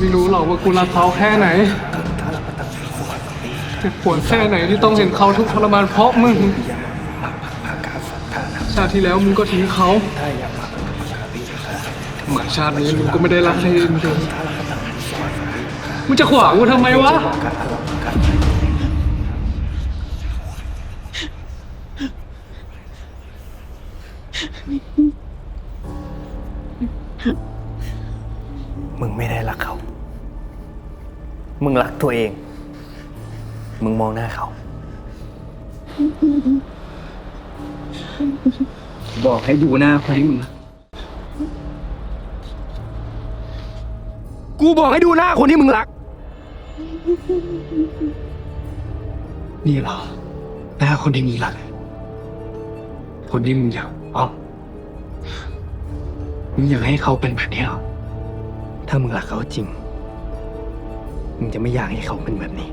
ไม่รู้หรอกว่ากูรักเขาแค่ไหนเจ็บปวดแค่ไหนที่ต้องเห็นเขาทุกข์ทรมานเพราะมึง ชาติที่แล้วมึงก็ทิ้งเขาเหมือนชาตินี้มึงก็ไม่ได้รักใครเองเดิมมึงจะขวางกูทำไมวะ มึงไม่ได้รักเขา มึงรักตัวเอง มึงมองหน้าเขา บอกให้ดูหน้าคนที่มึงรักกูบอกให้ดูหน้าคนที่มึงรัก นี่เหรอ หน้าคนที่มึงรัก คนที่มึงอยากเอมึงอยากให้เขาเป็นแบบนี้เหรอ ถ้ามึงรักเขาจริง มึงจะไม่อยากให้เขาเป็นแบบนี้